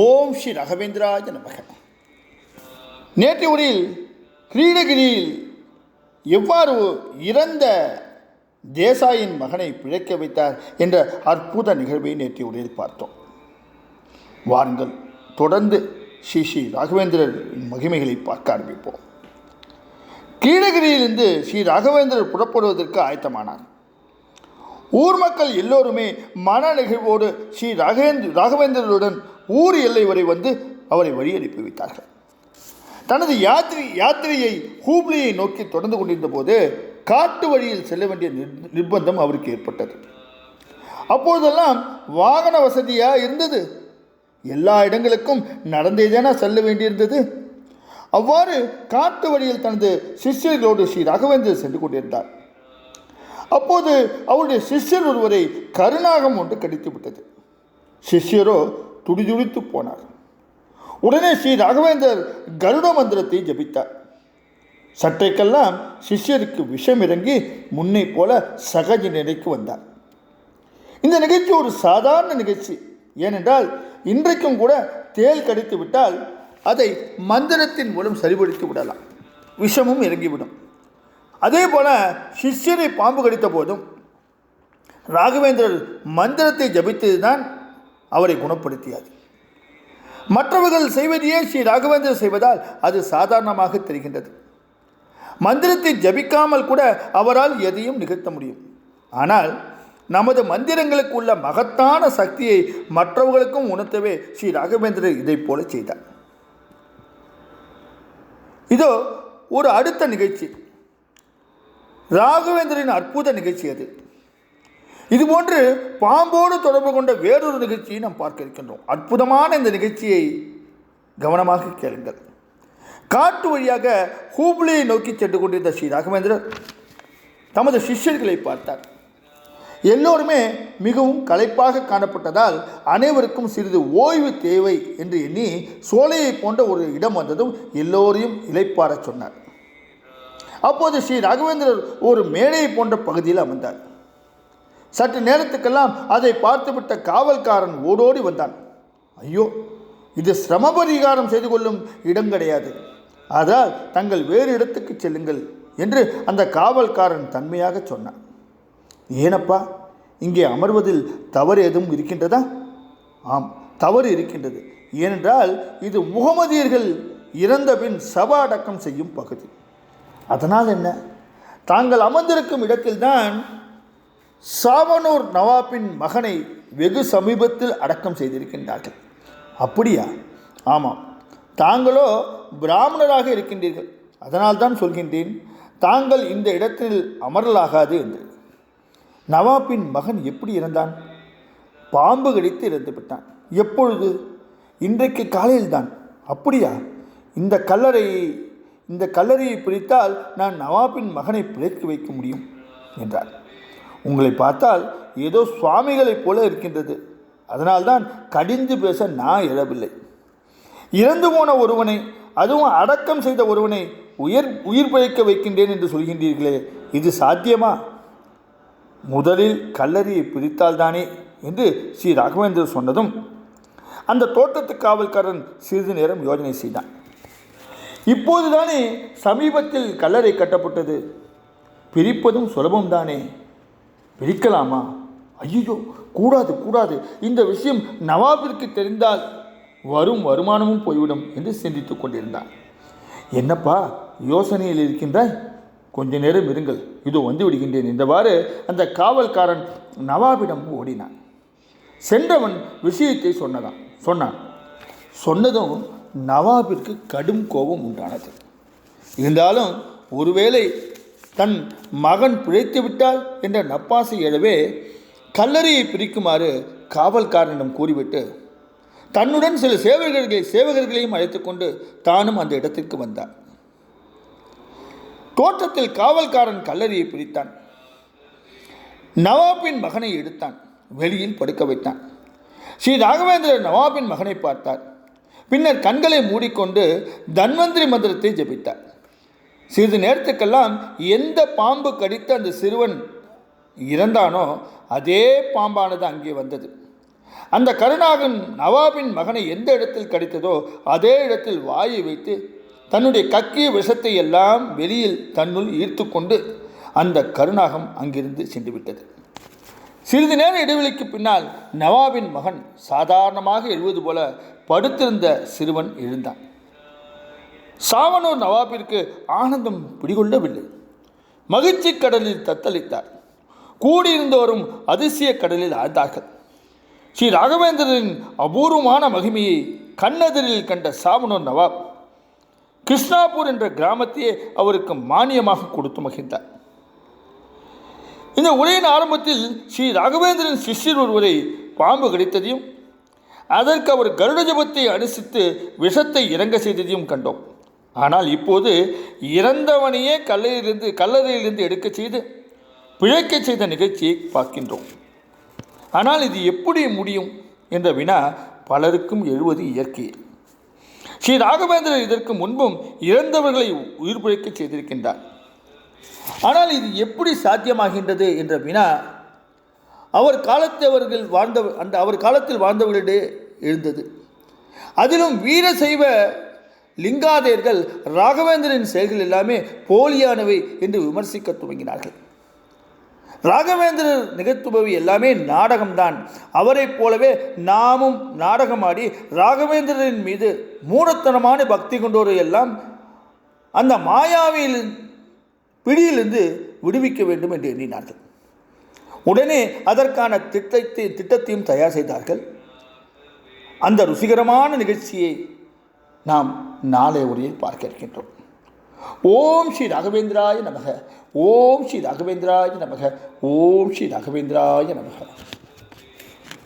ஓம் ஸ்ரீ ராகவேந்திராஜ நமக. நேற்று ஊரில் கிரீடகிரியில் எவ்வாறு இறந்த தேசாயின் மகனை பிழைக்க வைத்தார் என்ற அற்புத நிகழ்வை நேற்று உரையில் பார்த்தோம். வாருங்கள் தொடர்ந்து ஸ்ரீ ஸ்ரீ ராகவேந்திரர் மகிமைகளை பார்க்க ஆரம்பிப்போம். கீழகிரியிலிருந்து ஸ்ரீ ராகவேந்திரர் புறப்படுவதற்கு ஆயத்தமானார். ஊர் மக்கள் எல்லோருமே மன நிகழ்வோடு ஸ்ரீ ராகவேந்திர ராகவேந்திரருடன் ஊர் எல்லை வரை வந்து அவரை வழி அனுப்பி வைத்தார்கள். தனது யாத்திரை யாத்திரையை ஹூப்ளியை நோக்கி தொடர்ந்து கொண்டிருந்த போது காட்டு வழியில் செல்ல வேண்டிய நிர்- நிர்பந்தம் அவருக்கு ஏற்பட்டது. அப்பொழுதெல்லாம் வாகன வசதியாக இருந்தது. எல்லா இடங்களுக்கும் நடந்தே தானே செல்ல வேண்டியிருந்தது. அவ்வாறு காட்டு வழியில் தனது சிஷ்யர்களோடு ஸ்ரீ ராகவேந்தர் சென்று கொண்டிருந்தார். அப்போது அவருடைய சிஷ்யர் ஒருவரை கருணாகம் ஒன்று கடித்து விட்டது சிஷ்யரோ துடிதுடித்து போனார். உடனே ஸ்ரீ ராகவேந்தர் கருட மந்திரத்தை ஜபித்தார். சற்றைக்கெல்லாம் சிஷ்யருக்கு விஷம் இறங்கி முன்னை போல சகஜ நிலைக்கு வந்தார். இந்த நிகழ்ச்சி ஒரு சாதாரண நிகழ்ச்சி. ஏனென்றால் இன்றைக்கும் கூட தேல் கடித்து விட்டால் அதை மந்திரத்தின் மூலம் சரிபடுத்தி விடலாம். விஷமும் இறங்கிவிடும். அதே போல சிஷ்யரை பாம்பு கடித்த போதும் ராகவேந்திரர் மந்திரத்தை ஜபித்ததுதான் அவரை குணப்படுத்தியாது. மற்றவர்கள் செய்வதையே ஸ்ரீ ராகவேந்தர் செய்வதால் அது சாதாரணமாக தெரிகின்றது. மந்திரத்தை ஜபிக்காமல் கூட அவரால் எதையும் நிகழ்த்த முடியும். ஆனால் நமது மந்திரங்களுக்கு உள்ள மகத்தான சக்தியை மற்றவர்களுக்கும் உணர்த்தவே ஸ்ரீ ராகவேந்திரர் இதைப் போல செய்தார். இதோ ஒரு அடுத்த நிகழ்ச்சி. ராகவேந்திரன் அற்புத நிகழ்ச்சி அது. இதுபோன்று பாம்போடு தொடர்பு கொண்ட வேறொரு நிகழ்ச்சியை நாம் பார்க்க இருக்கின்றோம். அற்புதமான இந்த நிகழ்ச்சியை கவனமாக கேளுங்கள். காட்டு வழியாக ஹூப்ளியை நோக்கி சென்று கொண்டிருந்த ஸ்ரீ ராகவேந்திரர் தமது சிஷ்யர்களை பார்த்தார். எல்லோருமே மிகவும் களைப்பாக காணப்பட்டதால் அனைவருக்கும் சிறிது ஓய்வு தேவை என்று எண்ணி சோலையை போன்ற ஒரு இடம் வந்ததும் எல்லோரையும் இளைப்பாறச் சொன்னார். அப்போது ஸ்ரீ ராகவேந்திரர் ஒரு மேடை போன்ற பகுதியில் அமர்ந்தார். சற்று நேரத்துக்கெல்லாம் அதை பார்த்துவிட்ட காவல்காரன் ஓடோடி வந்தான். ஐயோ இது சிரம பரிகாரம் செய்து கொள்ளும் இடம் கிடையாது. அதால் தங்கள் வேறு இடத்துக்கு செல்லுங்கள் என்று அந்த காவல்காரன் தன்மையாக சொன்னான். ஏனப்பா இங்கே அமர்வதில் தவறு எதுவும் இருக்கின்றதா? ஆம் தவறு இருக்கின்றது. ஏனென்றால் இது முகமதியர்கள் இறந்தபின் சப அடக்கம் செய்யும் பகுதி. அதனால் என்ன? தாங்கள் அமர்ந்திருக்கும் இடத்தில்தான் சாவனூர் நவாப்பின் மகனை வெகு சமீபத்தில் அடக்கம் செய்திருக்கின்றார்கள். அப்படியா? ஆமாம். தாங்களோ பிராமணராக இருக்கின்றீர்கள். அதனால்தான் சொல்கின்றேன் தாங்கள் இந்த இடத்தில் அமரலாகாது என்று. நவாப்பின் மகன் எப்படி இறந்தான்? பாம்பு கடித்து இறந்து விட்டான். எப்பொழுது? இன்றைக்கு காலையில்தான். அப்படியா? இந்த கல்லறை இந்த கல்லறையை பிரித்தால் நான் நவாப்பின் மகனை பிழைத்து வைக்க முடியும் என்றார். உங்களை பார்த்தால் ஏதோ சுவாமிகளைப் போல இருக்கின்றது. அதனால்தான் கடிந்து பேச நான் இழவில்லை இறந்து போன ஒருவனை அதுவும் அடக்கம் செய்த ஒருவனை உயிர் உயிர் பிழைக்க வைக்கின்றேன் என்று சொல்கின்றீர்களே இது சாத்தியமா? முதலில் கல்லறையை பிரித்தால்தானே என்று ஸ்ரீ ராகவேந்தர் சொன்னதும் அந்த தோட்டத்து காவல்காரன் சிறிது நேரம் யோசனை செய்தான். இப்போதுதானே சமீபத்தில் கல்லறை கட்டப்பட்டது. பிரிப்பதும் சுலபம்தானே? பிரிக்கலாமா ஐயோ கூடாது கூடாது. இந்த விஷயம் நவாபிற்கு தெரிந்தால் வரும் வருமானமும் போய்விடும் என்று சிந்தித்து கொண்டிருந்தான் என்னப்பா யோசனையில் இருக்கின்றாய்? கொஞ்ச நேரம் இருங்கள் இதோ வந்து விடுகின்றேன் என்றவாறு அந்த காவல்காரன் நவாபிடம் ஓடினான். சென்றவன் விஷயத்தை சொன்னதான் சொன்னான். சொன்னதும் நவாபிற்கு கடும் கோபம் உண்டானது. இருந்தாலும் ஒருவேளை தன் மகன் பிழைத்து விட்டால் என்ற நப்பாசை எழவே கல்லறையை பிரிக்குமாறு காவல்காரனிடம் கூறிவிட்டு தன்னுடன் சில சேவகர்களை சேவகர்களையும் அழைத்துக்கொண்டு தானும் அந்த இடத்திற்கு வந்தார் தோற்றத்தில் காவல்காரன் கல்லறையை பிரித்தான். நவாபின் மகனை எடுத்தான் வெளியில் படுக்க வைத்தான். ஸ்ரீ ராகவேந்திரர் நவாபின் மகனை பார்த்தார். பின்னர் கண்களை மூடிக்கொண்டு தன்வந்திரி மந்திரத்தை ஜெபித்தார். சிறிது நேரத்துக்கெல்லாம் எந்த பாம்பு கடித்து அந்த சிறுவன் இறந்தானோ அதே பாம்பானது அங்கே வந்தது. அந்த கருணாகன் நவாபின் மகனை எந்த இடத்தில் கடித்ததோ அதே இடத்தில் வாயை வைத்து தன்னுடைய கக்கிய விஷத்தை எல்லாம் வெளியில் தன்னுள் ஈர்த்து கொண்டு அந்த கருணாகம் அங்கிருந்து சென்று விட்டது சிறிது நேர இடைவெளிக்கு பின்னால் நவாபின் மகன் சாதாரணமாக எழுவது போல படுத்திருந்த சிறுவன் எழுந்தான். சாவனூர் நவாபிற்கு ஆனந்தம் பிடிகொள்ளவில்லை. மகிழ்ச்சி கடலில் தத்தளித்தார். கூடியிருந்தோரும் அதிசய கடலில் ஆழ்ந்தார்கள். ஸ்ரீ ராகவேந்திரரின் அபூர்வமான மகிமையை கண்ணெதிரில் கண்ட சாவனூர் நவாப் கிருஷ்ணாபூர் என்ற கிராமத்தையே அவருக்கு மானியமாக கொடுத்து மகிழ்ந்தார். இந்த உரையின் ஆரம்பத்தில் ஸ்ரீ ராகவேந்திரன் சிஷ்யர் ஒருவரை பாம்பு கடித்ததையும் அதற்கு அவர் கருட ஜபத்தை அனுசித்து விஷத்தை இறங்க செய்ததையும் கண்டோம். ஆனால் இப்போது இறந்தவனையே கல்லறையிலிருந்து கல்லறையிலிருந்து எடுக்கச் செய்து பிழைக்கச் செய்த நிகழ்ச்சியை பார்க்கின்றோம். ஆனால் இது எப்படி முடியும் என்ற வினா பலருக்கும் எழுவது இயற்கையே ஸ்ரீ ராகவேந்திரர் இதற்கு முன்பும் இறந்தவர்களை உயிர் பிழைக்கச் செய்திருக்கின்றார். ஆனால் இது எப்படி சாத்தியமாகின்றது என்ற வினா அவர் காலத்தவர்கள் வாழ்ந்த அந்த அவர் காலத்தில் வாழ்ந்தவர்களிடையே எழுந்தது. அதிலும் வீரசைவ லிங்காதேர்கள் ராகவேந்திரன் செயல்கள் எல்லாமே போலியானவை என்று விமர்சிக்க துவங்கினார்கள். ராகவேந்திரர் நிகழ்த்துபவி எல்லாமே நாடகம்தான். அவரைப் போலவே நாமும் நாடகமாடி ராகவேந்திரரின் மீது மூடத்தனமான பக்தி கொண்டோரை எல்லாம் அந்த மாயாவில் பிடியிலிருந்து விடுவிக்க வேண்டும் என்று எண்ணினார்கள். உடனே அதற்கான திட்டத்தை திட்டத்தையும் தயார் செய்தார்கள். அந்த ருசிகரமான நிகழ்ச்சியை நாம் நாளை உரையில் பார்க்க இருக்கின்றோம். ஓம் ஸ்ரீ ராகவேந்திராய நமக. ஓம் ஸ்ரீ ராகவேந்திராய நமக. ஓம் ஸ்ரீ ராகவேந்திராய நமக.